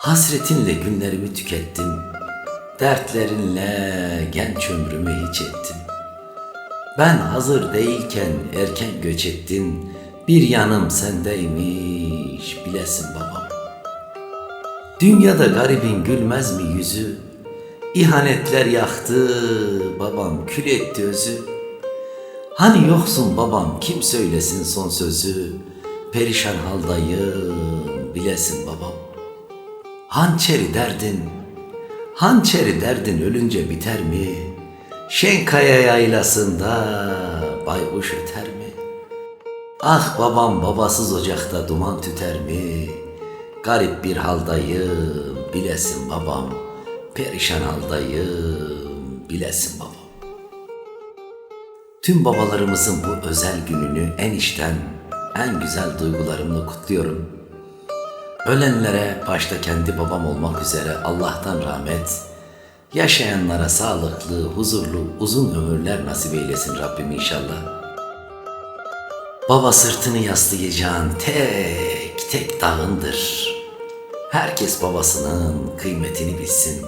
Hasretinle günlerimi tükettim. Dertlerinle genç ömrümü hiç ettim. Ben hazır değilken erken göç ettin. Bir yanım sendeymiş bilesin babam. Dünyada garibin gülmez mi yüzü? İhanetler yaktı babam kül etti özü. Hani yoksun babam kim söylesin son sözü? Perişan haldayım bilesin babam. Hançeri derdin, hançeri derdin ölünce biter mi? Şenkaya yaylasında baykuş öter mi? Ah babam babasız ocakta duman tüter mi? Garip bir haldayım bilesin babam. Perişan haldayım bilesin babam. Tüm babalarımızın bu özel gününü en içten, en güzel duygularımla kutluyorum. Ölenlere başta kendi babam olmak üzere Allah'tan rahmet, yaşayanlara sağlıklı, huzurlu, uzun ömürler nasip eylesin Rabbim inşallah. Baba sırtını yaslayacağın tek tek dağındır. Herkes babasının kıymetini bilsin.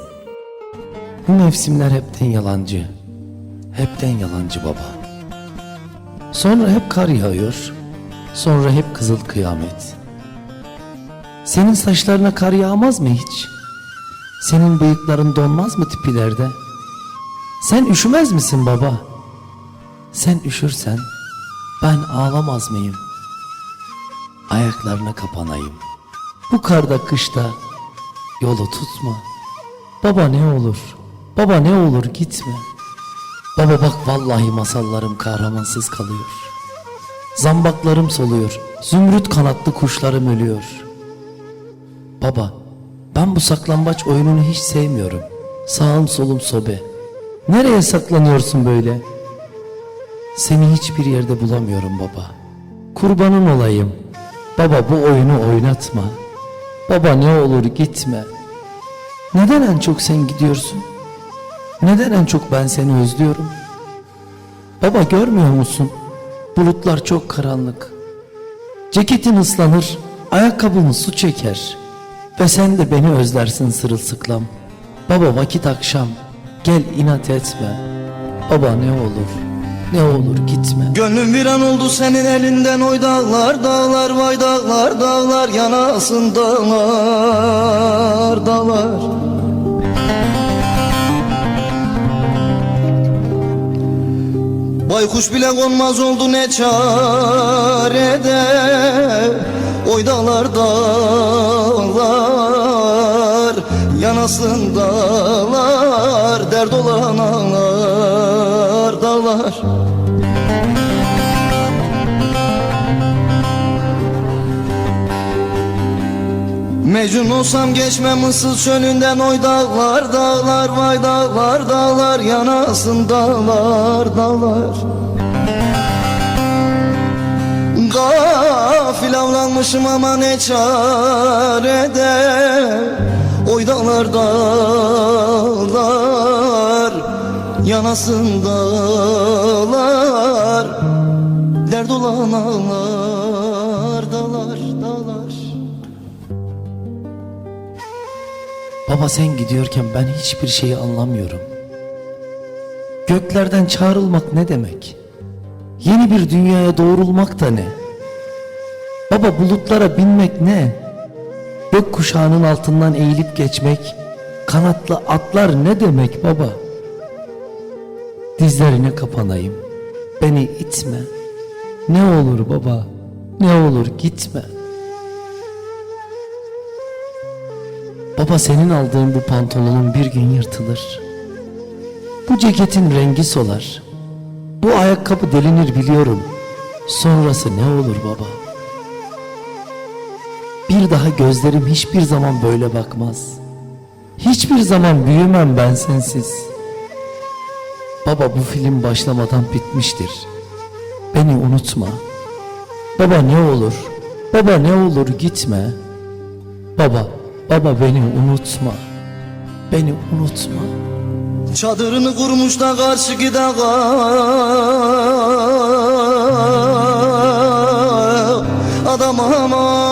Bu mevsimler hepten yalancı. Hepten yalancı baba. Sonra hep kar yağıyor. Sonra hep kızıl kıyamet. Senin saçlarına kar yağmaz mı hiç? Senin bıyıkların donmaz mı tipilerde? Sen üşümez misin baba? Sen üşürsen ben ağlamaz mıyım? Ayaklarına kapanayım. Bu karda kışta yolu tutma. Baba ne olur, baba ne olur gitme. Baba bak vallahi masallarım kahramansız kalıyor. Zambaklarım soluyor, zümrüt kanatlı kuşlarım ölüyor. Baba, ben bu saklambaç oyununu hiç sevmiyorum. Sağım solum sobe. Nereye saklanıyorsun böyle? Seni hiçbir yerde bulamıyorum baba. Kurbanın olayım. Baba bu oyunu oynatma. Baba ne olur gitme. Neden en çok sen gidiyorsun? Neden en çok ben seni özlüyorum? Baba görmüyor musun? Bulutlar çok karanlık. Ceketin ıslanır, ayakkabın su çeker. Ve sen de beni özlersin sırılsıklam. Baba vakit akşam, gel inat etme. Baba ne olur, ne olur gitme. Gönlüm viran oldu senin elinden oy dağlar dağlar vay dağlar dağlar yanasın dağlar dağlar Baykuş bile konmaz oldu ne çarede Oy dağlar dağlar yanasın dağlar Dert olan ağlar dağlar. Mecnun olsam geçmem Mısır çölünden oy dağlar dağlar vay dağlar dağlar yanasın dağlar dağlar Gafil avlanmışım ama ne çarede Oy dağlar dağlar yanasın dağlar Dert olan ağlar dağlar dağlar Baba sen gidiyorken ben hiçbir şeyi anlamıyorum. Göklerden çağrılmak ne demek? Yeni bir dünyaya doğrulmak da ne? Baba bulutlara binmek ne? Gök kuşağının altından eğilip geçmek, kanatlı atlar ne demek baba? Dizlerine kapanayım, beni itme. Ne olur baba, ne olur gitme. Baba senin aldığın bu pantolonun bir gün yırtılır. Bu ceketin rengi solar. Bu ayakkabı delinir biliyorum. Sonrası ne olur baba? Bir daha gözlerim hiçbir zaman böyle bakmaz. Hiçbir zaman büyümem ben sensiz. Baba bu film başlamadan bitmiştir. Beni unutma. Baba ne olur? Baba ne olur gitme. Baba, baba beni unutma. Beni unutma. Çadırını kurmuş da karşı dağa Adam aman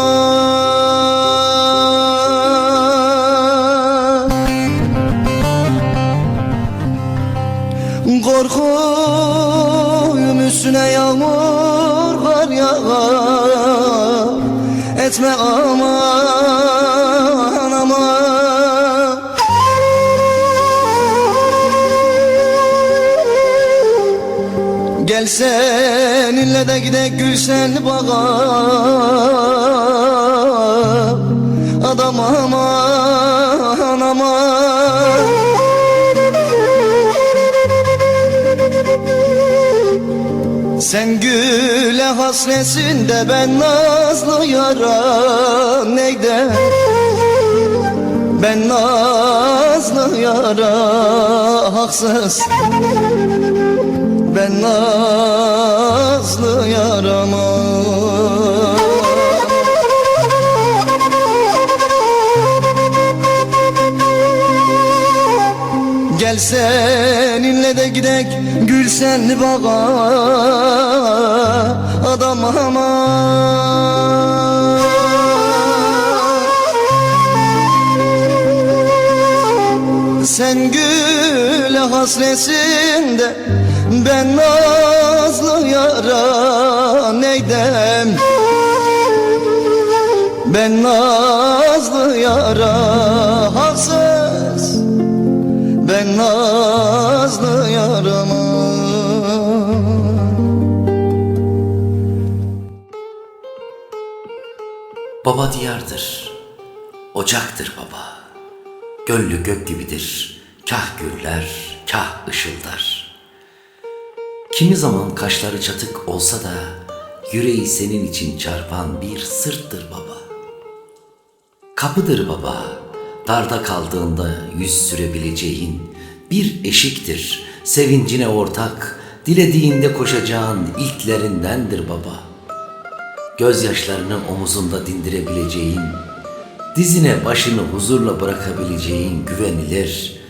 gülşenli bağa. Adam aman aman. Sen güle hasretsin de ben nazlı yara. Neyde? Ben nazlı yara. Haksız Ben nazlı yarama. Gel seninle de gidek Gülsenli bağa Adam aman Sen güle hasretsin de Ben nazlı yara neydem Ben nazlı yara haksız Ben nazlı yarama Baba diyardır, ocaktır baba. Gönlü gök gibidir, kah gürler, kah ışıldar. Kimi zaman kaşları çatık olsa da yüreği senin için çarpan bir sırttır baba. Kapıdır baba, darda kaldığında yüz sürebileceğin bir eşiktir. Sevincine ortak, dilediğinde koşacağın ilklerindendir baba. Gözyaşlarını omuzunda dindirebileceğin, dizine başını huzurla bırakabileceğin güvenilir,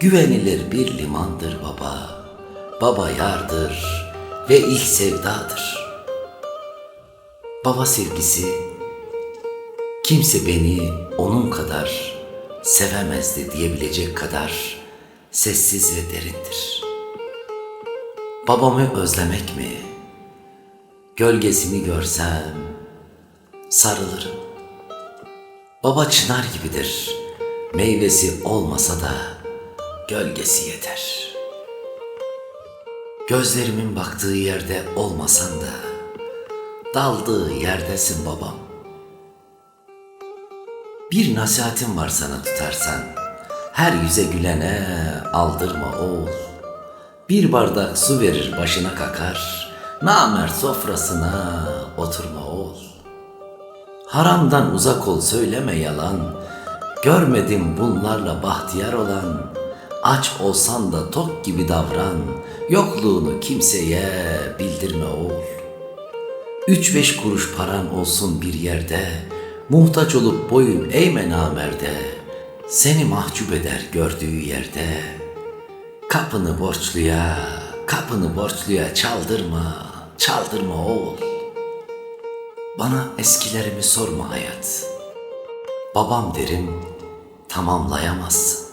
güvenilir bir limandır baba. Baba yardır ve ilk sevdadır. Baba sevgisi kimse beni onun kadar sevemezdi diyebilecek kadar sessiz ve derindir. Babamı özlemek mi? Gölgesini görsem sarılırım. Baba çınar gibidir. Meyvesi olmasa da gölgesi yeter. Gözlerimin baktığı yerde olmasan da daldığı yerdesin babam. Bir nasihatim var sana tutarsan. Her yüze gülene aldırma oğul. Bir bardak su verir başına kakar. Namert sofrasına oturma oğul. Haramdan uzak ol söyleme yalan. Görmedim bunlarla bahtiyar olan. Aç olsan da tok gibi davran. Yokluğunu kimseye bildirme oğul. Üç beş kuruş paran olsun bir yerde, muhtaç olup boyun eğme namerde, seni mahcup eder gördüğü yerde. Kapını borçluya, kapını borçluya çaldırma, çaldırma oğul. Bana eskilerimi sorma hayat. Babam derim, tamamlayamazsın.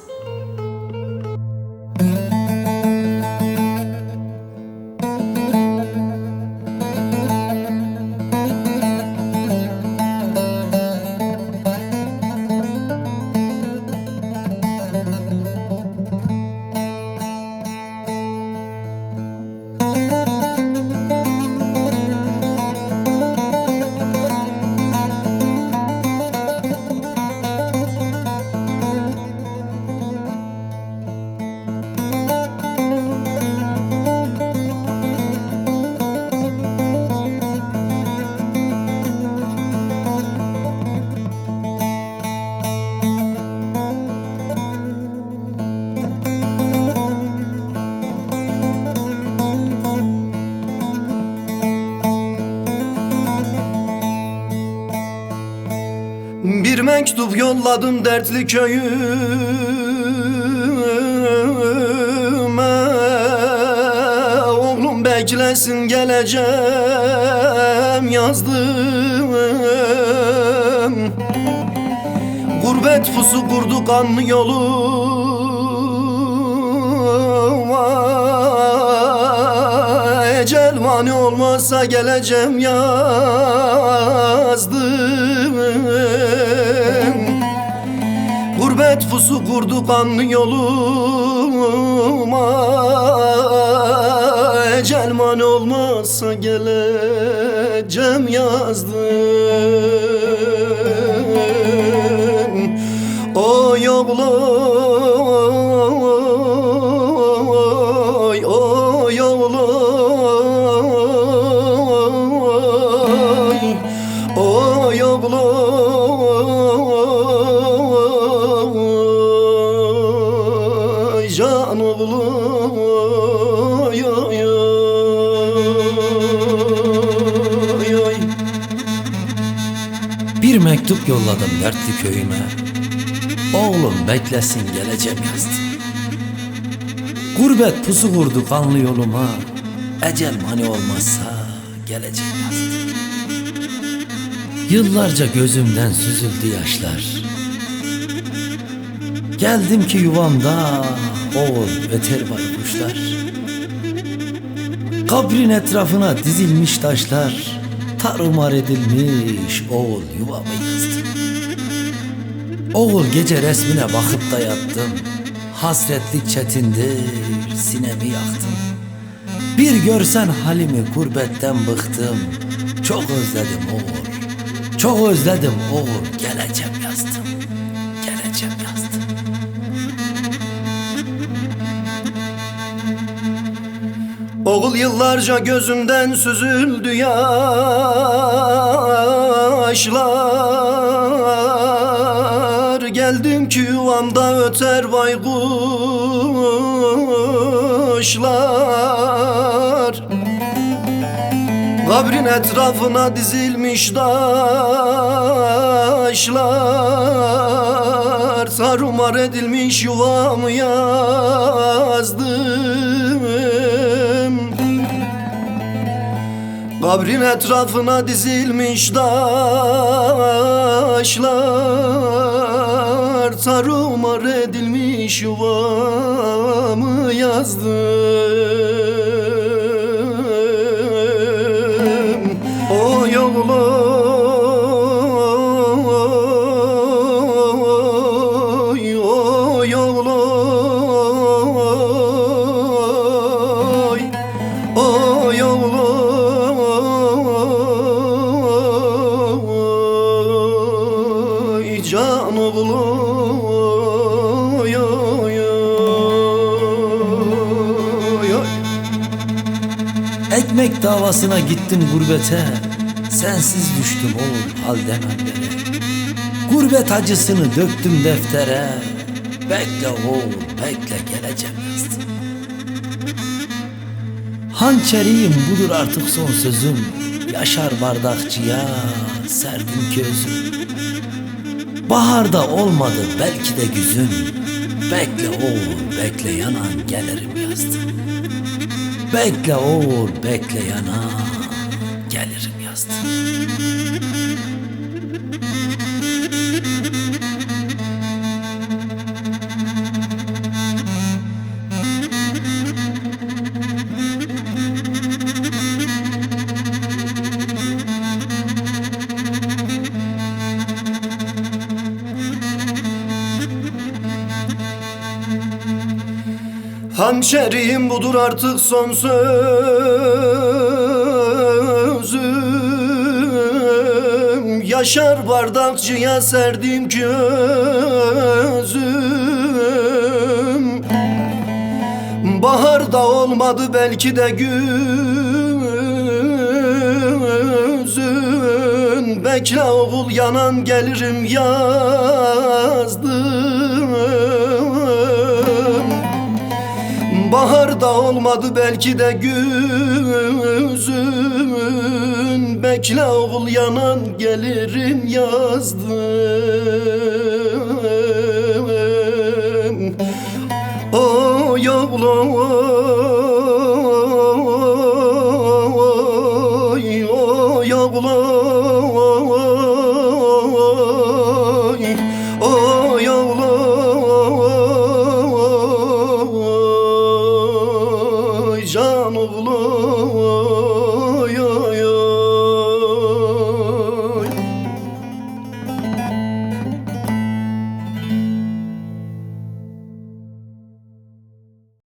Mektup yolladım dertli köyüme. Oğlum beklesin geleceğim yazdım. Gurbet pusu kurdu kanlı yoluma Ecel mani olmazsa geleceğim yazdım Pusu kurdu kanlı yoluma. Ecel mani olmazsa geleceğim yazdım. Oy oğloy, mektup yolladım dertli köyüme. Oğlum beklesin geleceğim yazdım. Gurbet pusu vurdu kanlı yoluma. Ecel mani olmazsa geleceğim yazdım. Yıllarca gözümden süzüldü yaşlar. Geldim ki yuvamda oğul öter baykuşlar. Kabrin etrafına dizilmiş taşlar Tarumar edilmiş oğul yuvamı Oğul gece resmine bakıp da yattım. Hasretlik çetindir sinemi yaktım. Bir görsen halimi gurbetten bıktım. Çok özledim oğul Çok özledim oğul. Geleceğim yazdım Geleceğim yazdım. Oğul yıllarca gözümden süzüldü yaşlar Geldim ki yuvamda öter baykuşlar. Kabrin etrafına dizilmiş taşlar. Tarumar edilmiş yuvamı yazdım. Kabrin etrafına dizilmiş taşlar Tarumar edilmiş yuvamı yazdım. O oğloy Can oğloy Davasına gittim gurbete. Sensiz düştüm oğul halden hallere. Gurbet acısını döktüm deftere. Bekle oğul bekle geleceğim yazdım. Hançeriyim budur artık son sözüm. Yaşar bardakçıya serdim közüm Baharda olmadı belki de güzün Bekle oğul bekle yanan gelirim yazdım Bekle oğul bekle yana. Gelirim yazdım Hançerim budur artık son sözüm. Yaşar bardakçıya serdim gözüm. Baharda olmadı belki de güzün. Bekle oğul yanan gelirim yazdım Baharda olmadı belki de güzün. Bekle oğul yanan gelirim yazdım O yavloy,